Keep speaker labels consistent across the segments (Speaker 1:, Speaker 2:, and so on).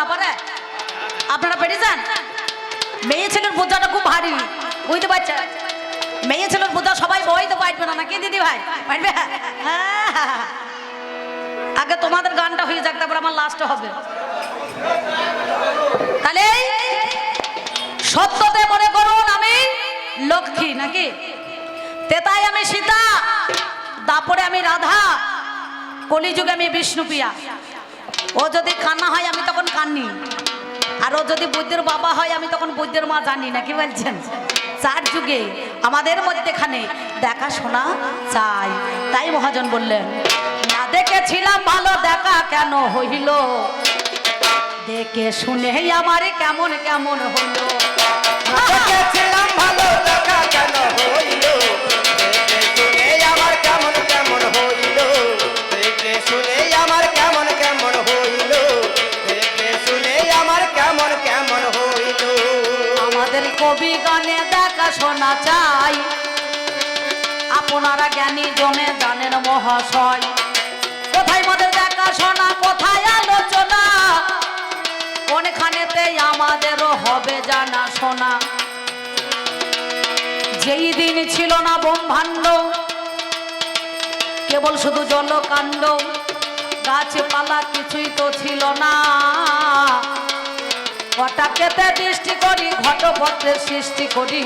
Speaker 1: না পারে? আপনারা পেরেছেন মেয়ে ছেলের বোঝাটা খুব ভারী। বুঝতে পারছেন? মেয়ে ছেলের বোঝা সবাই বইতে পারবে না নাকি, দিদি ভাই? পারবে হ্যাঁ। আগে তোমাদের গানটা হয়ে যাক, তারপর আমার লাস্টে হবে। তাহলে সত্যতে মনে করুন আমি লক্ষ্মী নাকি? তেতাই আমি সীতা তারপরে আমি রাধা, কলিযুগে আমি বিষ্ণুপ্রিয়া ও যদি কান্না হয়, আমি তখন কান্নি। আর ও যদি বৈদ্যের বাবা হয়, আমি তখন বৈদ্যের মা জানি না কি বলছেন? চার যুগে আমাদের মধ্যেখানে দেখাশোনা চাই। তাই মহাজন বললেন, না দেখেছিলাম ভালো দেখা কেন হইল? দেখে শুনে আমার কেমন কেমন হইল?
Speaker 2: দেখেছিলাম ভালো দেখা কেন হইল? শোনা
Speaker 1: চাই আপনারা জ্ঞানী জনে জানেন মহাশয়। কোথায় আমাদের দেখা শোনা কোথায় আলোচনা? কোনখানেতে আমাদেরও হবে জানা শোনা। যেই দিন ছিল না ব্রহ্মাণ্ড, কেবল শুধু জলকাণ্ড, গাছপালা কিছুই তো ছিল না। ঘটাকেতে দৃষ্টি করি ঘটপত্রের সৃষ্টি করি।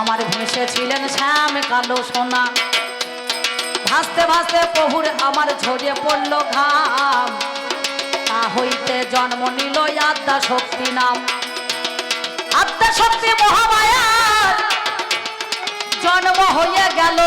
Speaker 1: আমার ভেসে ছিলেন শ্যাম কালো সোনা। ভাসতে ভাসতে প্রভুর আমার ঝরিয়ে পড়ল ঘাম। তা হইতে জন্ম নিল আদ্যা শক্তি নাম। আদ্যা শক্তি মহামায়ার জন্ম হয়ে গেল।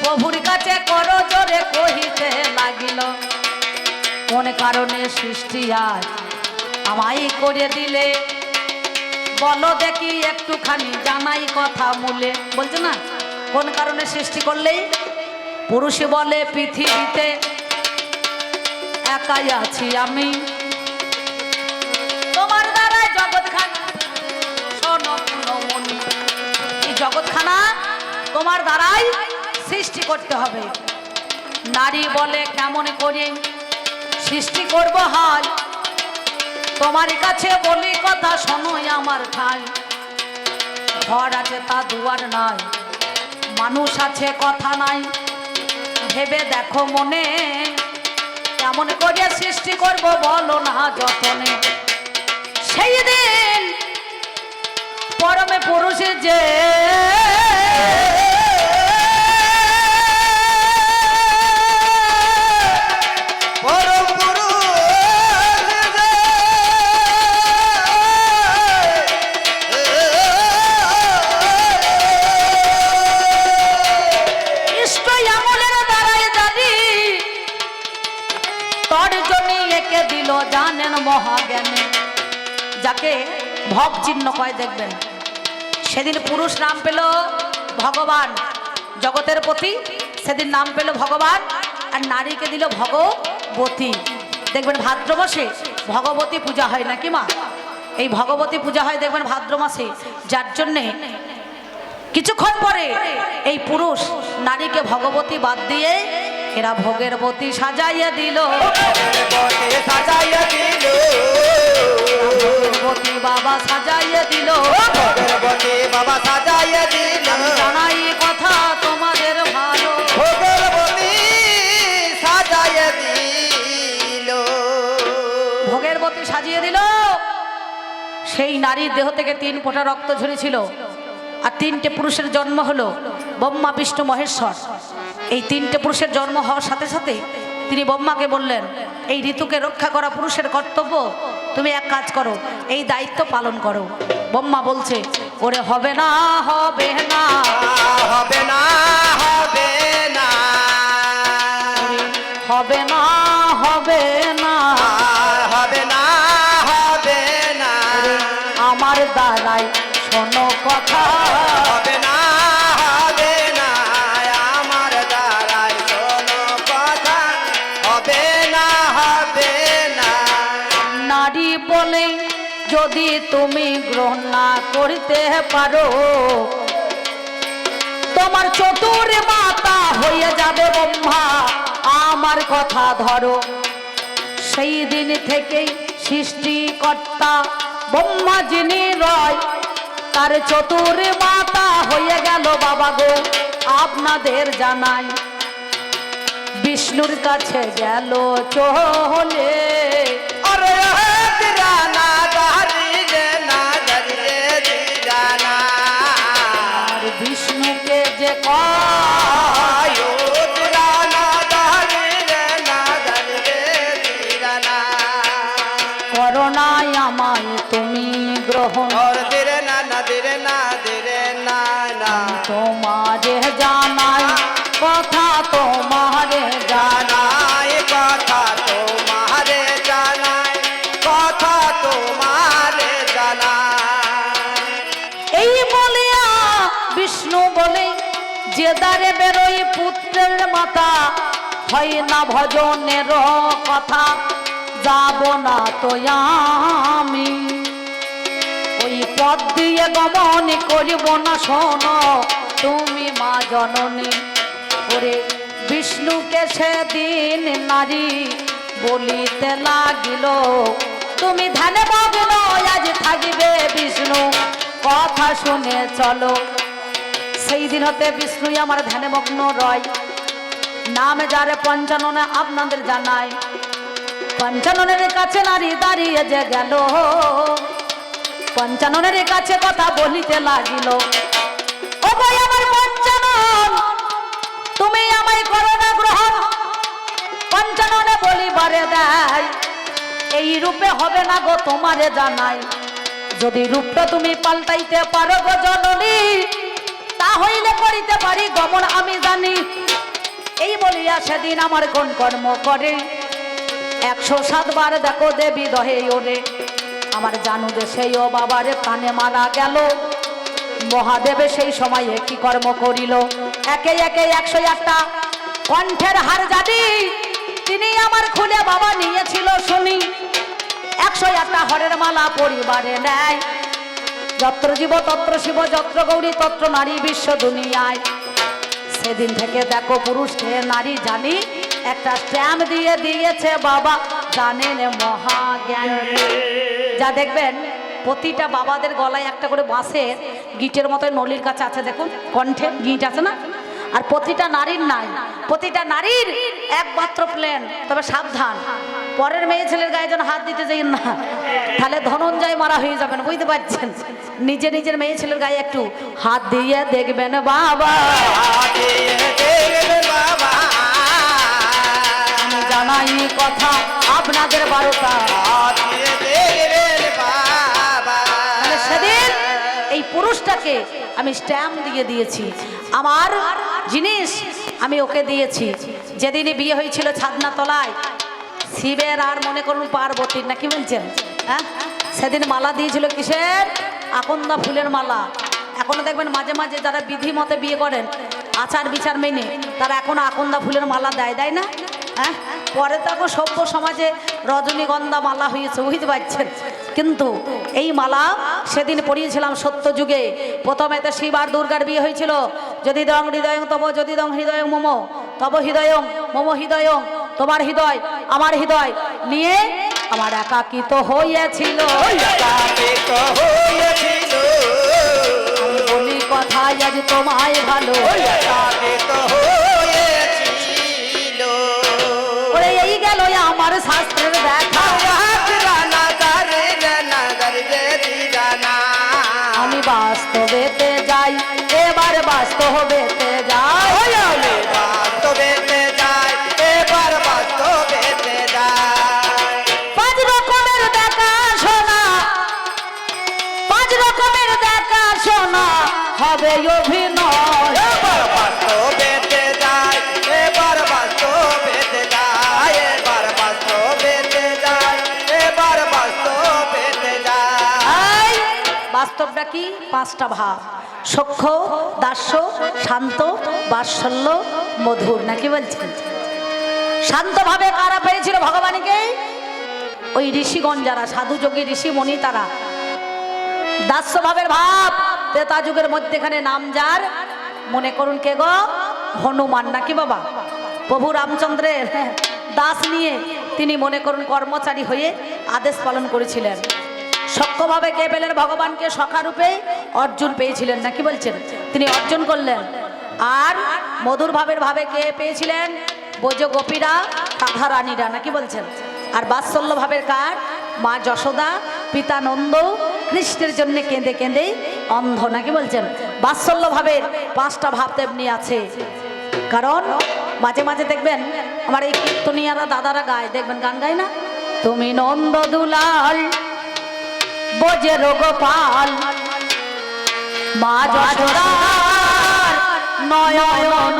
Speaker 1: প্রভুর কাছে করো জোরে কহিতে লাগিল, কোন কারণে সৃষ্টি আজ আমায় করে দিলে? বলো দেখি একটুখানি জানাই কথা মূলে। বলছে না? কোন কারণে সৃষ্টি করলেই? পুরুষে বলে পৃথিবীতে, একাই আছি আমি। তোমার দ্বারা জগৎখানা এই জগৎখানা তোমার দ্বারাই সৃষ্টি করতে হবে। নারী বলে কেমন করে সৃষ্টি করব হয় তোমার কাছে বলি কথা শোনোই আমার ঠাই। ঘর আছে তা দুয়ার নাই, মানুষ আছে কথা নাই। ভেবে দেখো মনে, কেমন করে সৃষ্টি করব বলো না যতনে। সেই দিন পরমে পুরুষে যে যাকে ভব চিহ্ন কয় দেখবেন। সেদিন পুরুষ নাম পেল ভগবান। জগতের প্রতি সেদিন নাম পেল ভগবান আর নারীকে দিল ভগবতী। দেখবেন ভাদ্র মাসে ভগবতী পূজা হয় নাকি মা? এই ভগবতী পূজা হয় দেখবেন ভাদ্র মাসে। যার জন্যে কিছুক্ষণ পরে এই পুরুষ নারীকে ভগবতী বাদ দিয়ে এরা ভোগের বতী সাজাইয়া দিল।
Speaker 2: সাজাইয়া দিল।
Speaker 1: বাবা সাজাইয়া দিল।
Speaker 2: ভোগের বটে বাবা সাজাইয়া দিল।
Speaker 1: জানাই কথা তোমাদের ভালো।
Speaker 2: ভোগের বটে সাজাইয়া দিল।
Speaker 1: ভোগের বতী সাজিয়ে দিল। সেই নারীর দেহ থেকে তিন ফোঁটা রক্ত ঝরেছিল। আর তিনটে পুরুষের জন্ম হলো ব্রহ্মা বিষ্ণু মহেশ্বর। এই তিনটে পুরুষের জন্ম হওয়ার সাথে সাথে তিনি বোম্মাকে বললেন এই ঋতুকে রক্ষা করা পুরুষের কর্তব্য। তুমি এক কাজ করো এই দায়িত্ব পালন করো। বোম্মা বলছে ওরে হবে না হবে না।
Speaker 2: হবে না হবে না।
Speaker 1: হবে না বলে যদি তুমি গ্রহণ না করতে পারো, তোমার চতুর মাতা হয়ে যাবে ব্রহ্মা। আমার কথা ধরো। সেই দিন থেকেই সৃষ্টিকর্তা ব্রহ্মা যিনি রয়, তার চতুর মাতা হয়ে গেল বাবা গো, আপনাদের জানাই। বিষ্ণুর কাছে গেল চলে যে বেরোই পুত্রের মাতা হয় না ভজনের কথা, যাব না তো আমি। ওই পথ দিয়ে গমন করিব না, শোনো, তুমি মা জননী। ওরে বিষ্ণুকে সেদিন নারী বলিতে লাগিল, তুমি ধ্যানে মগ্ন আজ থাকিবে বিষ্ণু। কথা শুনে চলো সেই দিন হতে বিষ্ণুই আমার ধ্যানে মগ্ন রয়। নামে যারে পঞ্চাননে আপনাদের জানায় পঞ্চাননের কাছে নারী দাঁড়িয়ে যে গেল। পঞ্চাননের কাছে কথা বলিতে লাগিল। ও ভাই আমার পঞ্চানন, তুমি আমায় করো না গ্রহণ। পঞ্চাননে বলিবারে দেয়, এই রূপে হবে না গো তোমারে জানাই। যদি রূপটা তুমি পাল্টাইতে পারো গো জননী তা হইলে করিতে পারি, গমন আমি জানি। এই বলিয়া সেদিন আমার কোন কর্ম করে। একশো সাতবার দেখো দেবী দহে ওরে। আমার জানু দেশে ও বাবারে প্রাণে মারা গেল। মহাদেবে সেই সময়ে কি কর্ম করিল? একে একে একশো একটা কণ্ঠের হার জানি। তিনি আমার খুলে বাবা নিয়েছিল শুনি। একশো একটা হরের মালা পরিবারে নেয়। যত্র জীব, তত্র শিব, যত্র গৌরী, তত্র নারী বিশ্ব দুনিয়ায়। সেদিন থেকে দেখো পুরুষকে নারী জানি, একটা স্ট্যাম্প দিয়ে দিয়েছে বাবা, জানেন মহাজ্ঞান। যা দেখবেন, প্রতিটা বাবাদের গলায় একটা করে বাঁশের গিটের মতো নলির কাছে আছে, দেখুন, কণ্ঠে গিট আছে না? আর প্রতিটা নারীর নাই, প্রতিটা নারীর একমাত্র প্লেন তবে সাবধান। পরের মেয়ে ছেলের গায়ে যেন হাত দিতে যাই না। তাহলে ধনঞ্জয় মারা হয়ে যাবেন, বুঝতে পারছেন? নিজে নিজের মেয়ে ছেলের গায়ে একটু হাত দিয়ে দেখবেন বাবা। জানাই কথা আপনাদের বারোটা। সেদিন এই পুরুষটাকে আমি স্ট্যাম্প দিয়ে দিয়েছি। আমার জিনিস আমি ওকে দিয়েছি। যেদিনই বিয়ে হয়েছিল ছাদনা তলায় শিবের আর মনে করুন পার্বতীর না, কি বলছেন? হ্যাঁ? সেদিন মালা দিয়েছিল কিসের? আকন্দা ফুলের মালা। এখনও দেখবেন মাঝে মাঝে যারা বিধি মতে বিয়ে করেন, আচার বিচার মেনে, তারা এখনও আকন্দা ফুলের মালা দেয় দেয় না? হ্যাঁ? পরে তো এখন সভ্য সমাজে রজনীগন্ধা মালা হয়েছে, বুঝতে পারছেন? কিন্তু এই মালা সেদিন পড়িয়েছিলাম সত্য যুগে প্রথমে তো শিব আর দুর্গার বিয়ে হয়েছিল। যদি দং হৃদয়ং তব, যদি দং হৃদয়ং মম, তব হৃদয়ং, মম হৃদয়ং। তোমার হৃদয় আমার হৃদয় নিয়ে আমার একাকিত হইয়াছিল। বলি কথাই আজ তোমায় ভালো। ওরে এই গেল আমার শাস্ত্রের দেখা আমি বাস্তবেতে যাই এবার বাস্তবেতে যাই। হবে অভিনয়।
Speaker 2: এবার এবার বাস্তবেতে যাই এবার যাই এবার
Speaker 1: এই বাস্তবটা কি? পাঁচটা ভাব। সখ্য দাস্য শান্ত বাৎসল্য মধুর নাকি বলছেন? শান্তভাবে কারা পেয়েছিল ভগবানকে? ওই ঋষিগণ যারা সাধু যোগী ঋষি মণি তারা। দাস্যভাবের ভাব। তেতা যুগের মধ্যেখানে নাম যার মনে করুন কে গো? হনুমান নাকি বাবা? প্রভু রামচন্দ্রের দাস নিয়ে তিনি মনে করুন কর্মচারী হয়ে আদেশ পালন করেছিলেন। সক্ষভাবে কে পেলেন? ভগবানকে সখারূপে অর্জুন পেয়েছিলেন না কি বলছেন? তিনি অর্জন করলেন। আর মধুর ভাবের ভাবে কে পেয়েছিলেন? বোজ গোপীরা, রাধা রানীরা নাকি বলছেন? আর বাৎসল্য ভাবের কার? মা যশোদা, পিতা নন্দ কৃষ্ণের জন্য কেঁদে কেঁদে অন্ধ, নাকি বলছেন? বাৎসল্য ভাবের পাঁচটা ভাব তেমনি আছে। কারণ মাঝে মাঝে দেখবেন আমার এই কীর্তনিয়ারা দাদারা গায়, দেখবেন গান গায় না? তুমি নন্দ দুলাল, বোঝে গোপাল মা যশোদার নয়ন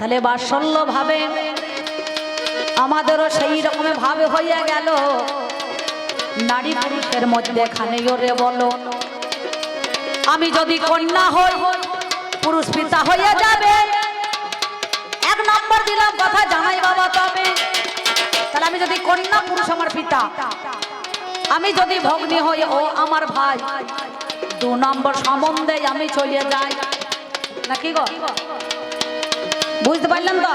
Speaker 1: তাহলে বাৎসল্য ভাবে আমাদেরও সেই রকমের ভাবে হইয়া গেল। নারী পুরুষের মধ্যে খানে রে বলো। আমি যদি কন্যা হই, পুরুষ পিতা হইয়া যাবে। এক নম্বর দিলাম কথা জানাই বাবা তবে। তাহলে আমি যদি কন্যা, পুরুষ আমার পিতা। আমি যদি ভগ্নী হই, ও আমার ভাই। দু নম্বর সম্বন্ধে আমি চলে যাই। নাকি গো? বুঝতে পারলেন তো?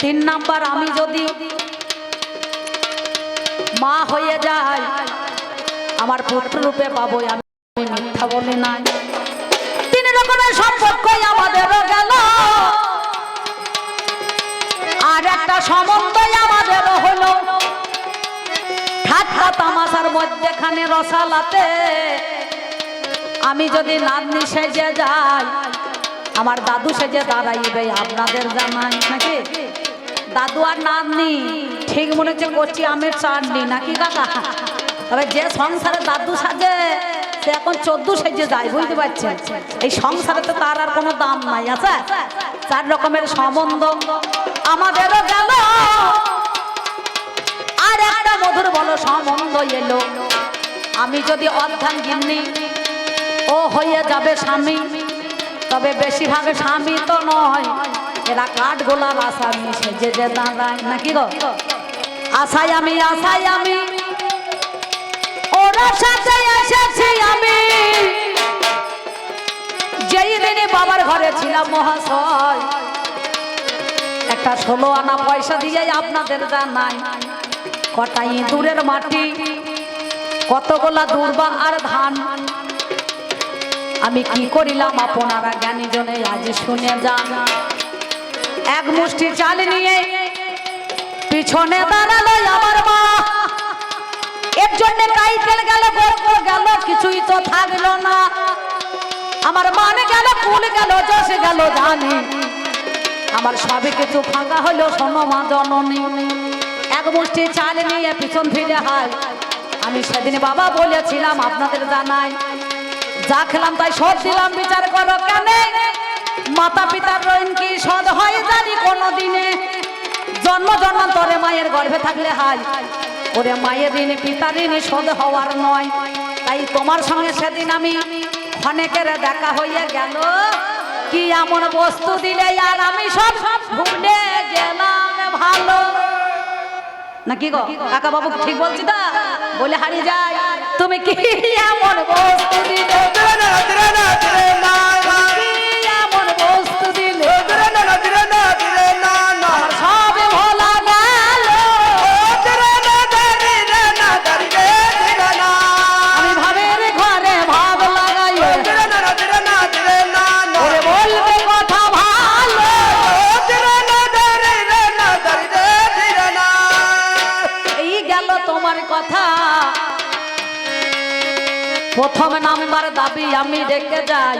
Speaker 1: তিন নাম্বার, আমি যদি মা হয়ে যাই, আমার পুত্র রূপে পাবো আমি মিথ্যা বলি নাই। তিন রকমের সম্পর্কই আমাদেরও গেল। আর একটা সম্বন্ধই আমাদেরও হলো। ঠাট্টা তামাশার মধ্যেখানে রসালাতে আমি যদি নাতনি সেজে যাই আমার দাদু সেজে দাঁড়াইবে, আপনাদের জানাই নাকি? দাদু আর নাতনি, ঠিক মনে হচ্ছে করছি আমের চাটনি নাকি কাকা? তবে যে সংসারে দাদু সাজে, সে এখন চোদ্দ সেজে যায়, বুঝতে পারছেন? এই সংসারে তো তার আর কোনো দাম নাই, আছে? চার রকমের সম্বন্ধ আমাদেরও গেল। আর একটা মধুর বলো সম্বন্ধ এলো। আমি যদি অর্ধান গিন্নি ও হয়ে যাবে স্বামী। তবে বেশিরভাগ স্বামী তো নয়। এরা কাঠ গোলার আসামি সেজে যে দাঁড়ায় নাকি গো? আশাই আমি আশাই আমি। ওরা সাথে এসেছি আমি। যেই দিনে বাবার ঘরে ছিলাম মহাশয়, একটা ষোলো আনা পয়সা দিয়ে আপনাদের জানাই। কটা ইঁদুরের মাটি, কতগুলা দুর্বা আর ধান। আমি কি করিলাম আপনারা জ্ঞানী জনে, আজ শুনে যান। এক মুষ্টি চাল নিয়ে পিছনে দাঁড়াল আমার মা। এর জন্য কাইতেল গেল গর্ব গেল, কিছুই তো থাকল না। আমার মানে গেল কুল গেল, যশ গেল, জানি। আমার সবে কিছু ফাঁকা হলো শোনো মা জননী। এক মুষ্টি চাল নিয়ে পিছন ফিরে হায় আমি সেদিন বাবা বলেছিলাম, আপনাদের জানাই যা খেলাম তাই সব দিলাম, বিচার করো কেন। মাতা পিতার রইন কি সদ হয় জানি কোনো দিনে জন্ম জন্মান্তরে মায়ের গর্ভে থাকলে হাই ওরে মায়ের ঋণ, পিতার ঋণ শোধ হওয়ার নয়। তাই তোমার সঙ্গে সেদিন আমি অনেকের দেখা হইয়া গেল। কি এমন বস্তু দিলে আর আমি সব সব ভুলে গেলাম ভালো। নাকি গো? কাকা বাবু ঠিক বলছি তো? বলে হারিয়ে যায় তুমি কি এমন বস্তু দিলে কি আমি রেখে যাই।